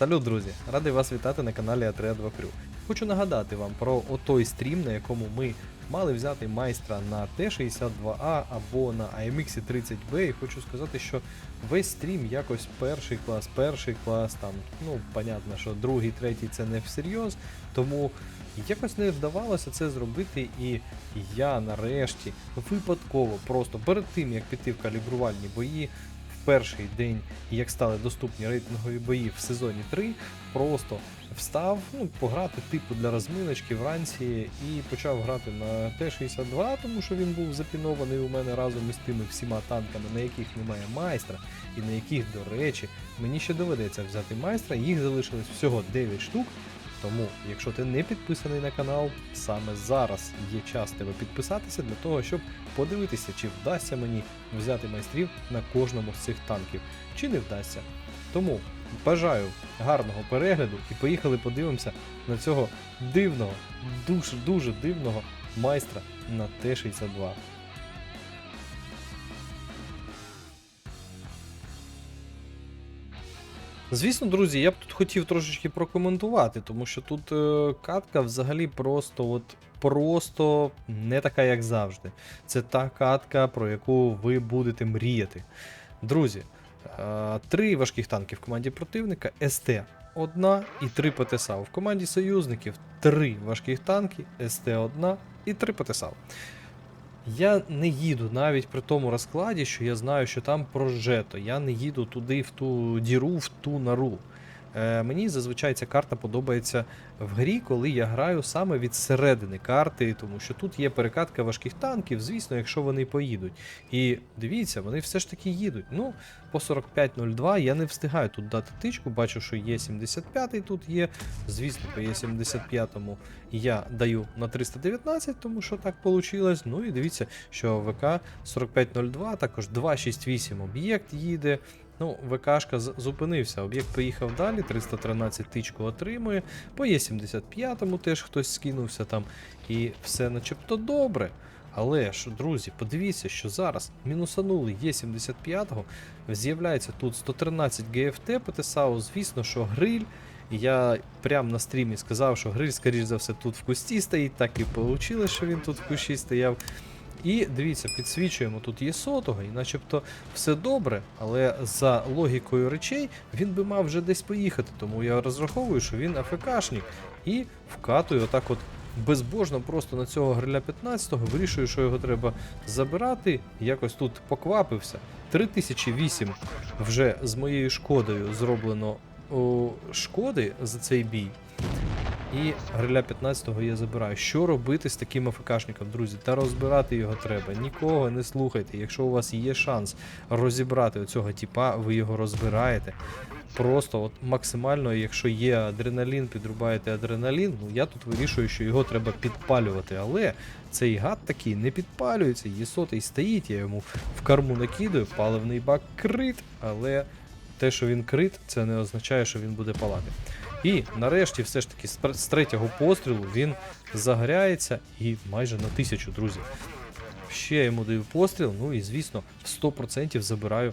Салют, друзі! Радий вас вітати на каналі А3 2 Crew. Хочу нагадати вам про отой стрім, на якому ми мали взяти майстра на Т-62А або на AMX 30B. І хочу сказати, що весь стрім якось перший клас, перший клас, там, ну, понятно, що другий, третій це не всерйоз, тому якось не вдавалося це зробити, і я нарешті випадково, просто перед тим як піти в калібрувальні бої, перший день, як стали доступні рейтингові бої в сезоні 3, просто встав, ну, пограти типу для розминочки вранці і почав грати на Т-62, тому що він був запінований у мене разом із тими всіма танками, на яких немає майстра, і на яких, до речі, мені ще доведеться взяти майстра. Їх залишилось всього 9 штук. Тому, якщо ти не підписаний на канал, саме зараз є час тебе підписатися для того, щоб подивитися, чи вдасться мені взяти майстрів на кожному з цих танків, чи не вдасться. Тому бажаю гарного перегляду і поїхали подивимося на цього дивного, дуже дуже дивного майстра на Т-62. Звісно, друзі, я б тут хотів трошечки прокоментувати, тому що тут е, катка взагалі просто от просто не така, як завжди. Це та катка, про яку ви будете мріяти. Друзі, е, три важких танки в команді противника, СТ одна і три ПТСАУ. В команді союзників три важких танки, СТ одна і три ПТСАУ. Я не їду навіть при тому розкладі, що я знаю, що там прожето. Я не їду туди, в ту діру, в ту нору. Е, мені зазвичай ця карта подобається в грі, коли я граю саме від середини карти, тому що тут є перекатка важких танків, звісно, якщо вони поїдуть. І дивіться, вони все ж таки їдуть. Ну, по 45.02 я не встигаю тут дати тичку, бачу, що є 75 тут є. Звісно, по є 75 я даю на 319, тому що так вийшло. Ну і дивіться, що ВК 4502, також 268 об'єкт їде. Ну, ВКшка зупинився, об'єкт поїхав далі, 313 тичку отримує, по Є75 теж хтось скинувся там, і все начебто добре. Але ж, друзі, подивіться, що зараз мінусанули Є75, з'являється тут 113 ГФТ ПТСАУ, звісно, що гриль. Я прямо на стрімі сказав, що гриль, скоріш за все, тут в кусті стоїть, так і вийшло, що він тут в кущі стояв. І дивіться, підсвічуємо, тут є сотого, і начебто все добре, але за логікою речей він би мав вже десь поїхати, тому я розраховую, що він АФКшник. І вкатую отак от безбожно просто на цього гриля 15-го, вирішую, що його треба забирати. Якось тут поквапився. 3008 вже з моєю шкодою зроблено о, шкоди за цей бій. І гриля 15-го я забираю. Що робити з таким АФКшником, друзі? Та розбирати його треба. Нікого не слухайте. Якщо у вас є шанс розібрати оцього тіпа, ви його розбираєте. Просто от максимально, якщо є адреналін, підрубаєте адреналін, ну я тут вирішую, що його треба підпалювати. Але цей гад такий не підпалюється, є сотий стоїть, я йому в корму накидаю, паливний бак крит, але те, що він крит, це не означає, що він буде палати. І нарешті, все ж таки, з третього пострілу він загоряється і майже на тисячу, друзі. Ще йому даю постріл, ну і звісно, 100% забираю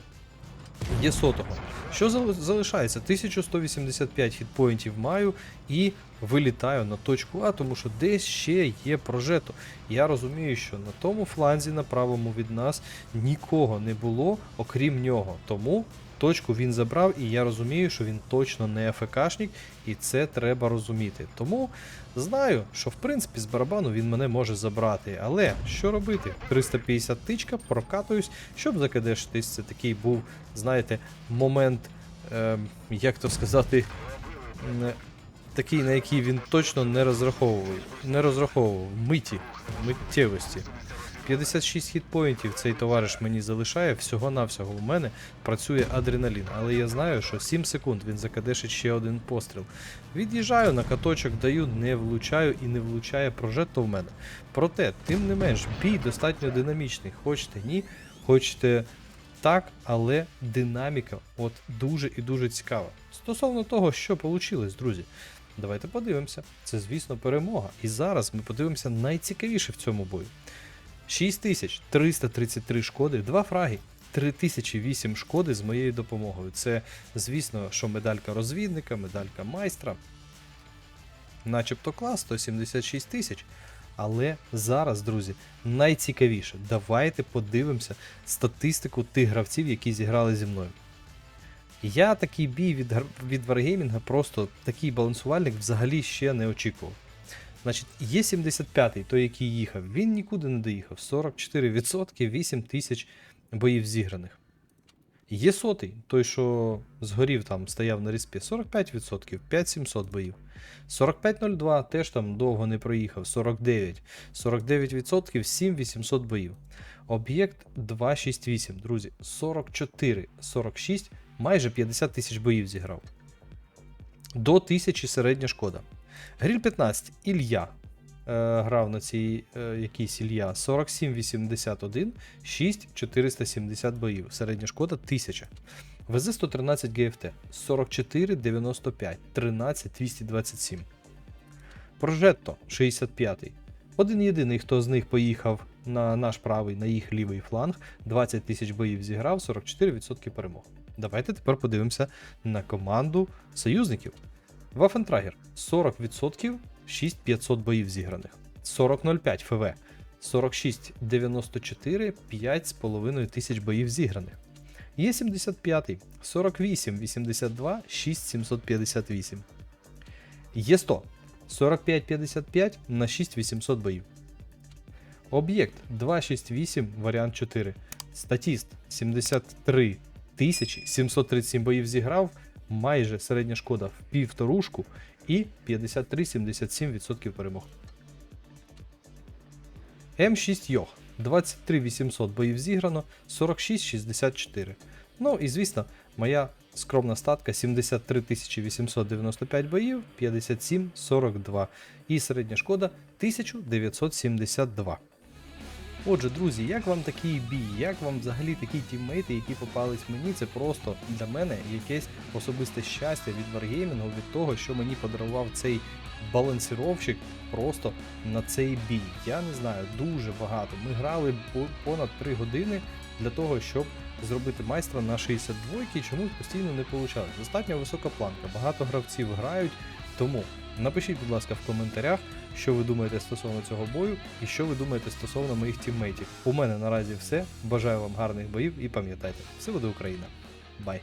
є сотого. Що залишається? 1185 хітпоінтів маю і вилітаю на точку А, тому що десь ще є прожето. Я розумію, що на тому фланзі, на правому від нас, нікого не було, окрім нього. Тому точку він забрав, і я розумію, що він точно не АФКшник, і це треба розуміти. Тому знаю, що в принципі з барабану він мене може забрати. Але що робити? 350 тичка, прокатуюсь, щоб закидешитись. Це такий був, знаєте, момент, е, як то сказати, не- такий, на який він точно не розраховував. Не розраховував. Миті, миттєвості. 56 хітпоінтів цей товариш мені залишає. Всього-навсього у мене працює адреналін. Але я знаю, що 7 секунд він закадешить ще один постріл. Від'їжджаю на каточок, даю, не влучаю і не влучає прожето в мене. Проте, тим не менш, бій достатньо динамічний. Хочете ні, хочете так, але динаміка от дуже і дуже цікава. Стосовно того, що вийшло, друзі. Давайте подивимося. Це, звісно, перемога. І зараз ми подивимося найцікавіше в цьому бою. 6333 шкоди, 2 фраги, 3008 шкоди з моєю допомогою. Це, звісно, що медалька розвідника, медалька майстра. Начебто клас, 176 тисяч. Але зараз, друзі, найцікавіше. Давайте подивимося статистику тих гравців, які зіграли зі мною. Я такий бій від, від Wargaming, просто такий балансувальник взагалі ще не очікував. Значить, є 75-й, той, який їхав, він нікуди не доїхав. 44%, 8 тисяч боїв зіграних. Є сотий, той, що згорів там, стояв на респі, 45%, 5700 боїв. 4502 теж там довго не проїхав, 49. 49%, 7800 боїв. Об'єкт 268, друзі, 44, 46, майже 50 тисяч боїв зіграв. До 1000 середня шкода. Гріль 15, Ілля. Е, грав на цій е, якийсь Ілля 4781, 6470 боїв. Середня шкода 1000. ВЗ 113 ГФТ 4495, 13227. Прожетто 65. Один єдиний, хто з них поїхав на наш правий, на їх лівий фланг, 20 тисяч боїв зіграв, 44% перемог. Давайте тепер подивимося на команду союзників. Вафентрагер 40%, 6500 боїв зіграних. 40.05 ФВ. 46.94, 5,5 тисяч боїв зіграних. Є 75, 48, 82, 6758. Є 100, 45, 55 на 6800 боїв. Об'єкт 268, варіант 4. Статіст 73 737 боїв зіграв, майже середня шкода в півторушку і 53-77% перемог. М6 Йох 23 800 боїв зіграно, 46-64. Ну і звісно, моя скромна статка 73 895 боїв, 57-42 і середня шкода 1972. Отже, друзі, як вам такий бій? Як вам взагалі такі тіммейти, які попались мені? Це просто для мене якесь особисте щастя від Wargaming, від того, що мені подарував цей балансіровщик просто на цей бій. Я не знаю, дуже багато. Ми грали по- понад 3 години для того, щоб зробити майстра на 62 чомусь постійно не вийшло. Достатньо висока планка, багато гравців грають. Тому напишіть, будь ласка, в коментарях, що ви думаєте стосовно цього бою і що ви думаєте стосовно моїх тіммейтів. У мене наразі все. Бажаю вам гарних боїв і пам'ятайте, все буде Україна. Бай!